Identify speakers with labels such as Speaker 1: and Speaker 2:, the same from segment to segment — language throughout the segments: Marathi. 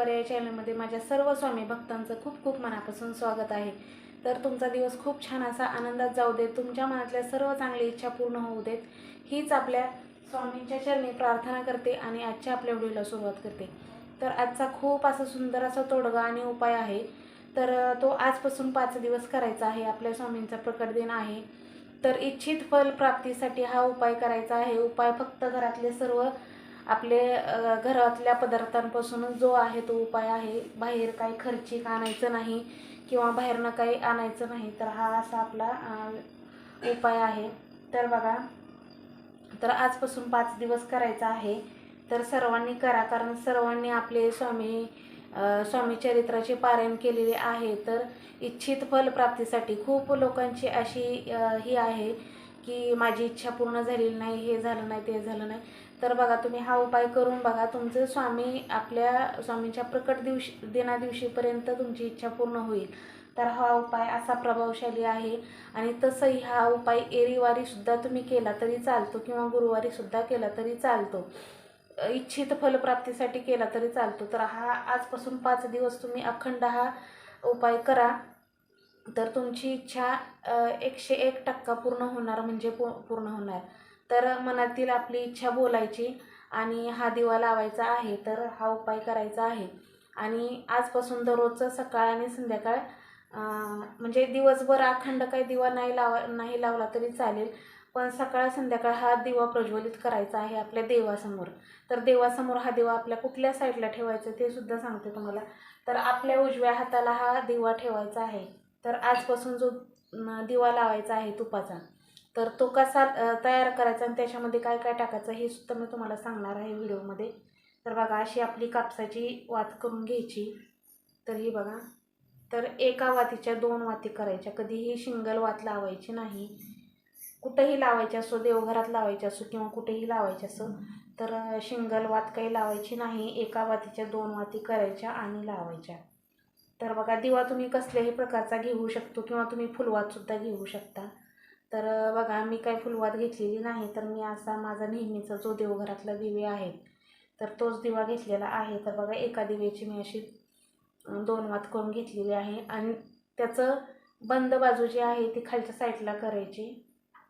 Speaker 1: या चॅनलमध्ये माझ्या सर्व स्वामी भक्तांचं खूप खूप मनापासून स्वागत आहे. तर तुमचा दिवस खूप छान असा आनंदात जाऊ देत तुमच्या मनातल्या सर्व चांगली इच्छा पूर्ण होऊ देत हीच आपल्या स्वामींच्या चरणी प्रार्थना करते आणि आजच्या आपल्या व्हिडिओला सुरुवात करते. तर आजचा खूप असा सुंदर असा तोडगा आणि उपाय आहे. तर तो आजपासून पाच दिवस करायचा आहे आपल्या स्वामींचा प्रकट दिन आहे. तर इच्छित फल प्राप्तीसाठी हा उपाय करायचा आहे. उपाय फक्त घरातले सर्व आपले घरातल्या पदार्थांपासूनच जो आहे तो उपाय आहे बाहेर काही खर्चिक आणायचं नाही किंवा बाहेरनं काही आणायचं नाही तर हा असा आपला उपाय आहे. तर बघा तर आजपासून पाच दिवस करायचा आहे. तर सर्वांनी करा कारण सर्वांनी आपले स्वामी स्वामी चरित्राचे पारायण केलेले आहे. तर इच्छित फलप्राप्तीसाठी खूप लोकांची अशी ही आहे की माझी इच्छा पूर्ण झालेली नाही हे झालं नाही ते झालं नाही. तर बघा तुम्ही हा उपाय करून बघा तुमचं स्वामी आपल्या स्वामींच्या प्रकट दिवशी दिना दिवशीपर्यंत तुमची इच्छा पूर्ण होईल. तर हा उपाय असा प्रभावशाली आहे. आणि तसंही हा उपाय एरिवारीसुद्धा तुम्ही केला तरी चालतो किंवा गुरुवारीसुद्धा केला तरी चालतो. इच्छित फलप्राप्तीसाठी केला तरी चालतो. तर हा आजपासून पाच दिवस तुम्ही अखंड हा उपाय करा. तर तुमची इच्छा एकशे एक टक्का पूर्ण होणार म्हणजे पूर्ण होणार. तर मनातील आपली इच्छा बोलायची आणि हा दिवा लावायचा आहे तर हा उपाय करायचा आहे. आणि आजपासून दररोजचं सकाळ आणि संध्याकाळ म्हणजे दिवसभर अखंड काही दिवा नाही लावा नाही लावला तरी चालेल. पण सकाळ संध्याकाळ हा दिवा प्रज्वलित करायचा आहे आपल्या देवासमोर. तर देवासमोर हा दिवा आपल्या कुठल्या साईडला ठेवायचा ते सुद्धा सांगते तुम्हाला. तर आपल्या उजव्या हाताला हा दिवा ठेवायचा आहे. तर आजपासून जो दिवा लावायचा आहे तुपाचा तर तो कसा तयार करायचा आणि त्याच्यामध्ये काय काय टाकायचं हे सुद्धा मी तुम्हाला सांगणार आहे व्हिडिओमध्ये. तर बघा अशी आपली कापसाची वात करून घ्यायची. तर ही बघा. तर एका वातीच्या दोन वाती करायच्या. कधीही शिंगल वात लावायची नाही. कुठंही लावायची असो देवघरात लावायची असो किंवा कुठेही लावायची असो तर शिंगल वात काही लावायची नाही. एका वातीच्या दोन वाती करायच्या आणि लावायच्या. तर बघा दिवा तुम्ही कसल्याही प्रकारचा घेऊ शकतो किंवा तुम्ही फुलवातसुद्धा घेऊ शकता. तर बघा मी काय फुलवात घेतलेली नाही तर मी असा माझा नेहमीचा जो देवघरातला दिवे आहे तर तोच दिवा घेतलेला आहे. तर बघा एका दिव्याची मी अशी दोन वात करून घेतलेली आहे. आणि त्याचं बंद बाजू जी आहे ती खालच्या साईडला करायची.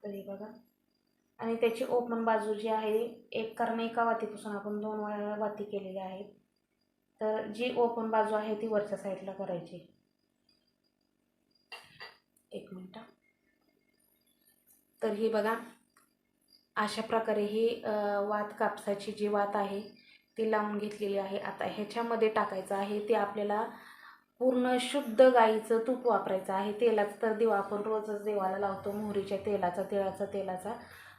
Speaker 1: तर हे बघा. आणि त्याची ओपन बाजू जी आहे एक कारण एका वातीपासून आपण दोन वेळा वाती केलेल्या आहेत. तर जी ओपन बाजू आहे ती वरच्या साईडला करायची. एक मिनटं. तर ही बघा अशा प्रकारे ही वात कापसाची जी वात आहे ती लावून घेतलेली आहे. आता ह्याच्यामध्ये टाकायचं आहे ते आपल्याला पूर्ण शुद्ध गाईचं तूप वापरायचं आहे. तेलाचं तर दिवा आपण रोजच देवाला लावतो मोहरीच्या तेलाचा तिळाचा तेलाचा.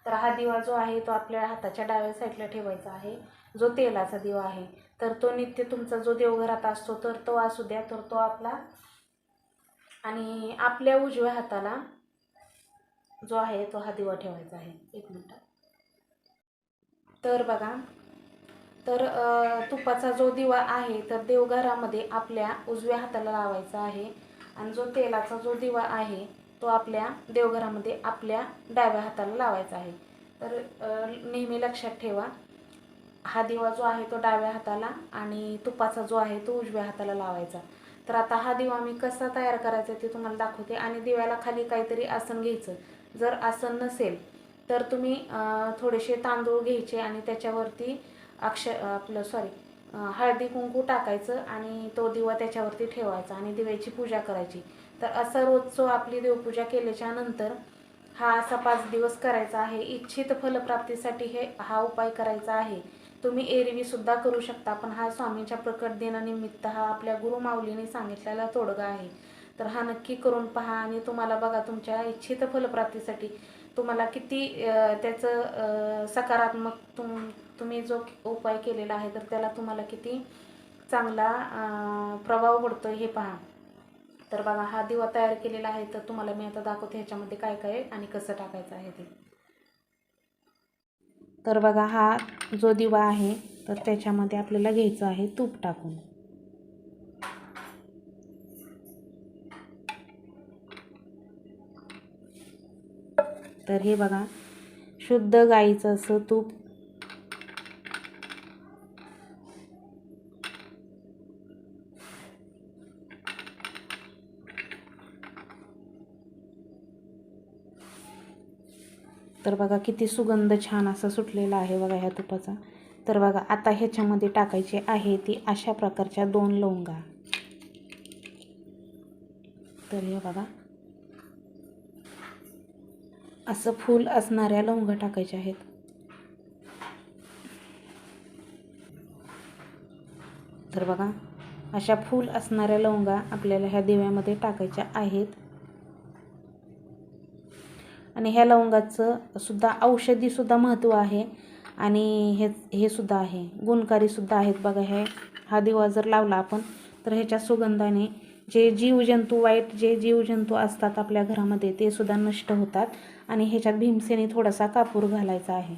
Speaker 1: तर हा दिवा जो आहे तो आपल्या हाताच्या डाव्या साईडला ठेवायचा आहे. जो तेलाचा दिवा आहे तर तो नित्य तुमचा जो देवघरात असतो तर तो असू द्या तर तो आपला आणि आपल्या उजव्या हाताला जो आहे तो हा दिवा ठेवायचा आहे. एक मिनटं. तर बघा तर तुपाचा जो दिवा आहे तर देवघरामध्ये आपल्या उजव्या हाताला लावायचा आहे आणि जो तेलाचा जो दिवा आहे तो आपल्या देवघरामध्ये आपल्या डाव्या हाताला लावायचा आहे. तर नेहमी लक्षात ठेवा हा दिवा जो आहे तो डाव्या हाताला आणि तुपाचा जो आहे तो उजव्या हाताला लावायचा. तर आता हा दिवा मी कसा तयार करायचा ते तुम्हाला दाखवते आणि दिव्याला खाली काहीतरी आसन घ्यायचं. जर आसन नसेल तर तुम्ही थोडेसे तांदूळ घ्यायचे आणि त्याच्यावरती अक्ष आपलं सॉरी हळदी कुंकू टाकायचं आणि तो दिवा त्याच्यावरती ठेवायचा आणि दिव्याची पूजा करायची. तर असा रोजचो आपली देवपूजा केल्याच्यानंतर हा असा पाच दिवस करायचा आहे. इच्छित फलप्राप्तीसाठी हे हा उपाय करायचा आहे. तुम्ही एरवीसुद्धा करू शकता पण हा स्वामींच्या प्रकट दिनानिमित्त हा आपल्या गुरुमाऊलीने सांगितलेला तोडगा आहे. तर हा नक्की करून पहा आणि तुम्हाला बघा तुमच्या इच्छित फलप्राप्तीसाठी तुम्हाला किती त्याचं सकारात्मक तुम तुम्ही जो उपाय केलेला आहे तर त्याला तुम्हाला किती चांगला प्रभाव पडतो हे पहा. तर बघा हा दिवा तयार केलेला आहे तर तुम्हाला मी आता दाखवते ह्याच्यामध्ये काय काय आहे आणि कसं टाकायचं आहे ते. तर बघा हा जो दिवा आहे तर त्याच्यामध्ये आपल्याला घ्यायचं आहे तूप टाकून. तर हे बघा शुद्ध गाईचं असं तूप. तर बघा किती सुगंध छान असा सुटलेला आहे बघा ह्या तुपाचा. तर बघा आता ह्याच्यामध्ये टाकायची आहे ती अशा प्रकारच्या दोन लवंगा. तर हे बघा असं फूल असणाऱ्या लवंगा टाकायच्या आहेत. तर बघा अशा फूल असणाऱ्या लवंगा आपल्याला ह्या दिव्यामध्ये टाकायच्या आहेत. आणि ह्या लवंगाचं सुद्धा औषधीसुद्धा महत्त्व आहे. आणि हे हे सुद्धा आहे. गुणकारीसुद्धा आहेत. बघा हे हा दिवा जर लावला आपण तर ह्याच्या सुगंधाने जे जीवजंतू वाईट जे जीवजंतू असतात आपल्या घरामध्ये ते सुद्धा नष्ट होतात आणि ह्याच्यात भीमसेनी थोडासा कापूर घालायचा आहे.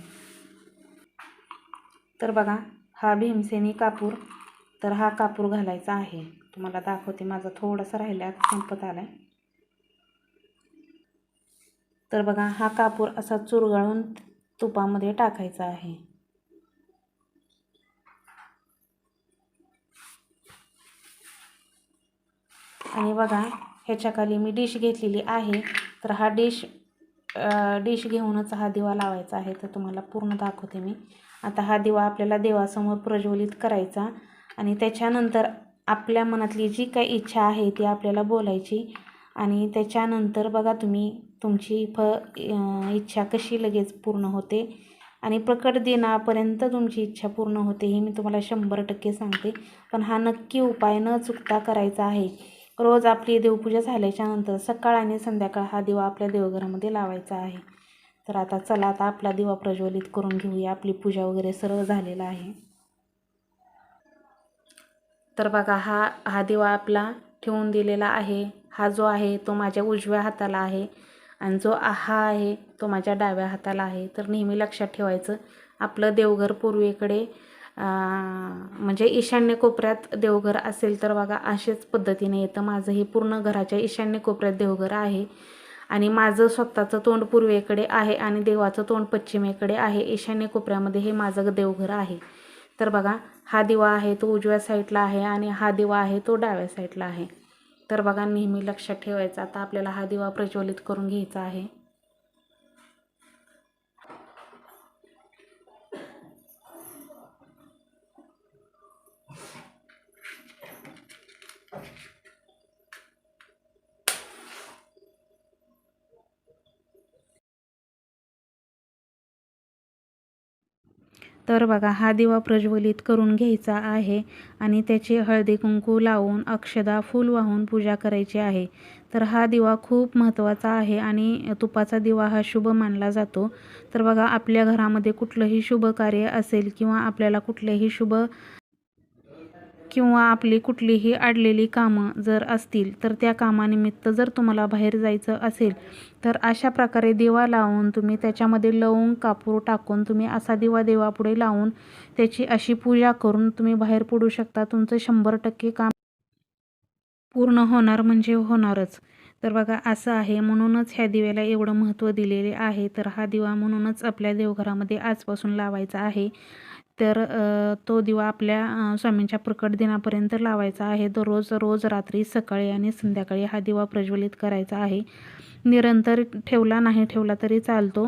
Speaker 1: तर बघा हा भीमसेनी कापूर तर हा कापूर घालायचा आहे. तुम्हाला दाखवते माझा थोडासा राहिला संपत आला तर बघा हा कापूर असा चुरगळून तुपामध्ये टाकायचा आहे. आणि बघा ह्याच्याखाली मी डिश घेतलेली आहे. तर हा डिश डिश घेऊनच हा दिवा लावायचा आहे. तर तुम्हाला पूर्ण दाखवते मी. आता हा दिवा आपल्याला देवासमोर प्रज्वलित करायचा. आणि त्याच्यानंतर आपल्या मनातली जी काही इच्छा आहे ती आपल्याला बोलायची. आणि त्याच्यानंतर बघा तुम्ही तुमची फ इच्छा कशी लगेच पूर्ण होते. आणि प्रकट दिनापर्यंत तुमची इच्छा पूर्ण होते हे मी तुम्हाला शंभर टक्के सांगते. पण हा नक्की उपाय न चुकता करायचा आहे. रोज आपली देवपूजा झाल्याच्यानंतर सकाळ आणि संध्याकाळ हा दिवा आपल्या देवघरामध्ये लावायचा आहे. तर आता चला आता आपला दिवा प्रज्वलित करून घेऊया. आपली पूजा वगैरे सर्व झालेला आहे. तर बघा हा हा दिवा आपला ठेवून दिलेला आहे. हा जो आहे तो माझ्या उजव्या हाताला आहे आणि जो हा आहे तो माझ्या डाव्या हाताला आहे. तर नेहमी लक्षात ठेवायचं आपलं देवघर पूर्वेकडे म्हणजे ईशान्य कोपऱ्यात देवघर असेल तर बघा अशाच पद्धतीने येतं माझं हे पूर्ण घराच्या ईशान्य कोपऱ्यात देवघर आहे. आणि माझं स्वतःचं तोंड पूर्वेकडे आहे आणि देवाचं तोंड पश्चिमेकडे आहे. ईशान्य कोपऱ्यामध्ये हे माझं देवघर आहे. तर बघा हा दिवा आहे तो उजव्या साईडला आहे आणि हा दिवा आहे तो डाव्या साईडला आहे. तर बघा नेहमी लक्षात ठेवायचा आता आपल्याला हा दिवा प्रज्वलित करून घ्यायचा आहे. तर बघा हा दिवा प्रज्वलित करून घ्यायचा आहे आणि त्याची हळदी कुंकू लावून अक्षदा फूल वाहून पूजा करायची आहे. तर हा दिवा खूप महत्त्वाचा आहे आणि तुपाचा दिवा हा शुभ मानला जातो. तर बघा आपल्या घरामध्ये कुठलंही शुभ कार्य असेल किंवा आपल्याला कुठलेही शुभ किंवा आपली कुठलीही अडलेली कामं जर असतील तर त्या कामानिमित्त जर तुम्हाला बाहेर जायचं असेल तर अशा प्रकारे दिवा लावून तुम्ही त्याच्यामध्ये लवंग कापूर टाकून तुम्ही असा दिवा देवापुढे लावून त्याची अशी पूजा करून तुम्ही बाहेर पडू शकता. तुमचं शंभर टक्के काम पूर्ण होणार म्हणजे होणारच. तर बघा असं आहे. म्हणूनच ह्या दिव्याला एवढं महत्त्व दिलेले आहे. तर हा दिवा म्हणूनच आपल्या देवघरामध्ये आजपासून लावायचा आहे. तर तो दिवा आपल्या स्वामींच्या प्रकट दिनापर्यंत लावायचा आहे. दररोज रोज रात्री सकाळी आणि संध्याकाळी हा दिवा प्रज्वलित करायचा आहे. निरंतर ठेवला नाही ठेवला तरी चालतो.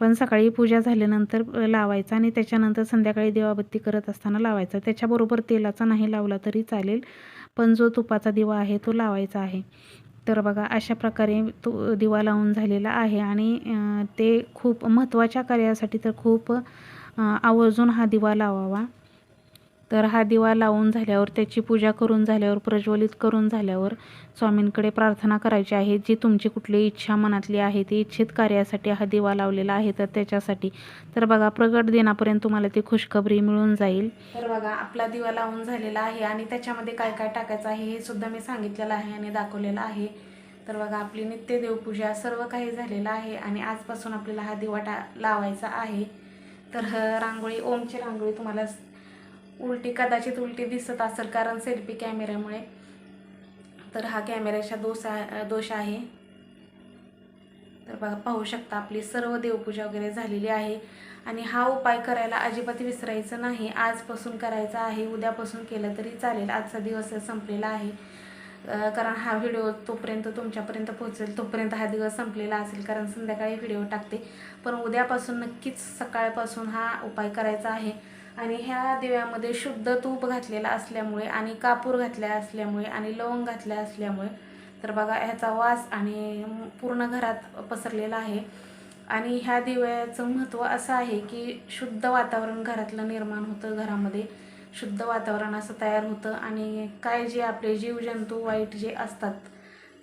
Speaker 1: पण सकाळी पूजा झाल्यानंतर लावायचा आणि त्याच्यानंतर संध्याकाळी दिवाबत्ती करत असताना लावायचा. त्याच्याबरोबर तेलाचा नाही लावला तरी चालेल पण जो तुपाचा दिवा आहे तो लावायचा आहे. तर बघा अशा प्रकारे तो दिवा लावून झालेला आहे आणि ते खूप महत्त्वाच्या कार्यासाठी तर खूप आवर्जून हा दिवा लावावा. तर हा दिवा लावून झाल्यावर त्याची पूजा करून झाल्यावर प्रज्वलित करून झाल्यावर स्वामींकडे प्रार्थना करायची आहे. जी तुमची कुठली इच्छा मनातली आहे ती इच्छित कार्यासाठी हा दिवा लावलेला आहे तर त्याच्यासाठी. तर बघा प्रगट दिनापर्यंत तुम्हाला ती खुशखबरी मिळून जाईल. तर बघा आपला दिवा लावून झालेला आहे आणि त्याच्यामध्ये काय काय टाकायचं आहे हे सुद्धा मी सांगितलेलं आहे आणि दाखवलेलं आहे. तर बघा आपली नित्य देवपूजा सर्व काही झालेलं आहे आणि आजपासून आपल्याला हा दिवा टा लावायचा आहे. तर रांगोळी ओमची रांगोळी तुम्हाला उलटी कदाचित उलटी दिसत असेल कारण सेल्फी कॅमेऱ्यामुळे तर हा कॅमेऱ्याचा दोष आहे दोष आहे. तर बघा पाहू शकता आपली सर्व देवपूजा वगैरे झालेली आहे. आणि हा उपाय करायला अजिबात विसरायचं नाही. आजपासून करायचा आहे उद्यापासून केलं तरी चालेल. आजचा दिवस संपलेला आहे. कारण हा व्हिडिओ तोपर्यंत तुमच्यापर्यंत पोहोचेल तोपर्यंत हा दिवस संपलेला असेल कारण संध्याकाळी व्हिडिओ टाकते. पण उद्यापासून नक्कीच सकाळपासून हा उपाय करायचा आहे. आणि ह्या दिव्यामध्ये शुद्ध तूप घातलेला असल्यामुळे आणि कापूर घातल्या असल्यामुळे आणि लवंग घातल्या असल्यामुळे तर बघा ह्याचा वास आणि पूर्ण घरात पसरलेला आहे. आणि ह्या दिव्याचं महत्त्व असं आहे की शुद्ध वातावरण घरातलं निर्माण होतं घरामध्ये. शुद्ध वातावरण असं तयार होतं. आणि काय जे आपले जीवजंतू वाईट जे असतात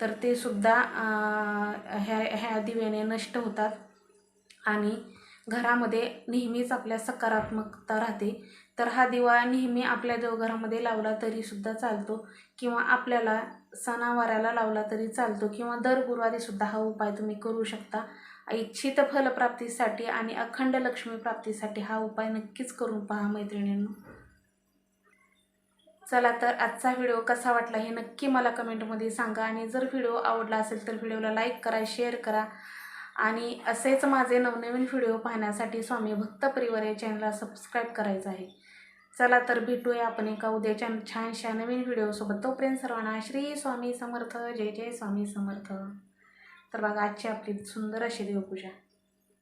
Speaker 1: तर ते सुद्धा ह्या ह्या दिव्याने नष्ट होतात. आणि घरामध्ये नेहमीच आपल्या सकारात्मकता राहते. तर हा दिवा नेहमी आपल्या देवघरामध्ये लावला तरीसुद्धा चालतो. किंवा आपल्याला सणावाराला लावला तरी चालतो. किंवा दर गुरुवारीसुद्धा हा उपाय तुम्ही करू शकता. इच्छित फलप्राप्तीसाठी आणि अखंड लक्ष्मी प्राप्तीसाठी हा उपाय नक्कीच करून पहा मैत्रिणींना. चला तर आजचा व्हिडिओ कसा वाटला हे नक्की मला कमेंटमध्ये सांगा. आणि जर व्हिडिओ आवडला असेल तर व्हिडिओला लाईक करा शेअर करा. आणि असेच माझे नवनवीन व्हिडिओ पाहण्यासाठी स्वामी भक्त परिवार या चॅनलला सबस्क्राईब करायचं आहे. चला तर भेटूया आपण एका उद्याच्या छानशा नवीन व्हिडिओसोबत तोपर्यंत सर्वांना श्री स्वामी समर्थ जय जय स्वामी समर्थ. तर बघा आजची आपली सुंदर अशी देवपूजा.